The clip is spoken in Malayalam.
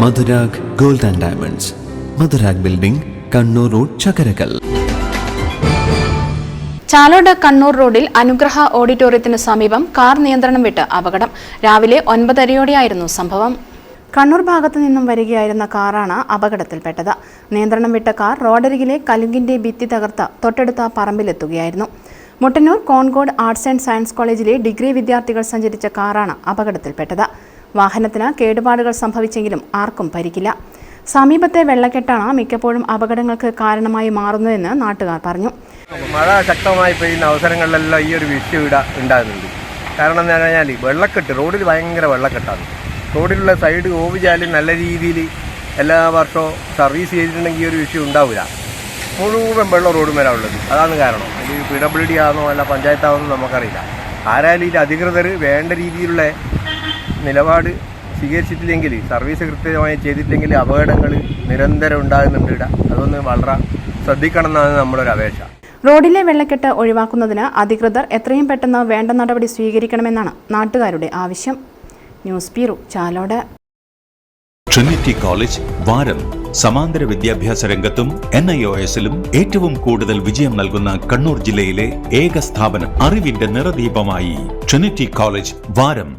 Madhurag gold and diamonds. Madhurag building Kannur road Chakkarakkal. Chalode Kannur റോഡിൽ അനുഗ്രഹ ഓഡിറ്റോറിയത്തിന് സമീപം കാർ നിയന്ത്രണം വിട്ട് അപകടം. രാവിലെ ഒൻപതരയോടെയായിരുന്നു സംഭവം. കണ്ണൂർ ഭാഗത്തു നിന്നും വരികയായിരുന്ന കാറാണ് അപകടത്തിൽപ്പെട്ടത്. നിയന്ത്രണം വിട്ട കാർ റോഡരികിലെ കലുങ്കിന്റെ ഭിത്തി തകർത്ത് തൊട്ടടുത്ത പറമ്പിലെത്തുകയായിരുന്നു. Muttannur Concord arts and science കോളേജിലെ ഡിഗ്രി വിദ്യാർത്ഥികൾ സഞ്ചരിച്ച കാറാണ് അപകടത്തിൽപ്പെട്ടത്. വാഹനത്തിന് കേടുപാടുകൾ സംഭവിച്ചെങ്കിലും ആർക്കും പരിക്കില്ല. സമീപത്തെ വെള്ളക്കെട്ടാണ് മിക്കപ്പോഴും അപകടങ്ങൾക്ക് കാരണമായി മാറുന്നതെന്ന് നാട്ടുകാർ പറഞ്ഞു. മഴ ശക്തമായി പെയ്യുന്ന അവസരങ്ങളിലെല്ലാം ഈ ഒരു ഇട ഉണ്ടാകുന്നുണ്ട്. കാരണം എന്ന് പറഞ്ഞാൽ വെള്ളക്കെട്ട് റോഡിൽ ഭയങ്കര വെള്ളക്കെട്ടാണ്. റോഡിലുള്ള സൈഡ് ഓവിചാൽ നല്ല രീതിയിൽ എല്ലാ വർഷവും സർവീസ് ചെയ്തിട്ടുണ്ടെങ്കിൽ ഈ ഒരു വിഷയം ഉണ്ടാവില്ല. മുഴുവൻ വെള്ളം റോഡ് മേലാണ് ഉള്ളത്. അതാണ് കാരണം. ഇത് പി ഡബ്ല്യു ഡി ആണെന്നോ അല്ല പഞ്ചായത്താണെന്നോ നമുക്കറിയില്ല. ആരായാലും ഇതിൽ അധികൃതർ വേണ്ട രീതിയിലുള്ള നിലപാട് സ്വീകരിച്ചിട്ടില്ലെങ്കിൽ സർവീസ് കൃത്യമായി ചെയ്തിട്ടില്ലെങ്കിൽ അപകടങ്ങൾ നിരന്തരം ഉണ്ടാകുന്നുണ്ട് ഇവിടെ. അതൊന്ന് വളരെ ശ്രദ്ധിക്കണം എന്നാണ് ഒരു അപേക്ഷ. റോഡിലെ വെള്ളക്കെട്ട് ഒഴിവാക്കുന്നതിന് അധികൃതർ എത്രയും പെട്ടെന്ന് വേണ്ട നടപടി സ്വീകരിക്കണമെന്നാണ് നാട്ടുകാരുടെ ആവശ്യം. News bureau Chalode. Trinity college Varam സമാന്തര വിദ്യാഭ്യാസ രംഗത്തും എൻ ഐ ഒ എസിലും ഏറ്റവും കൂടുതൽ വിജയം നൽകുന്ന കണ്ണൂർ ജില്ലയിലെ ഏക സ്ഥാപനം അറിവിന്റെ നിറദീപമായി. ട്രിനിറ്റി കോളേജ് വാരം.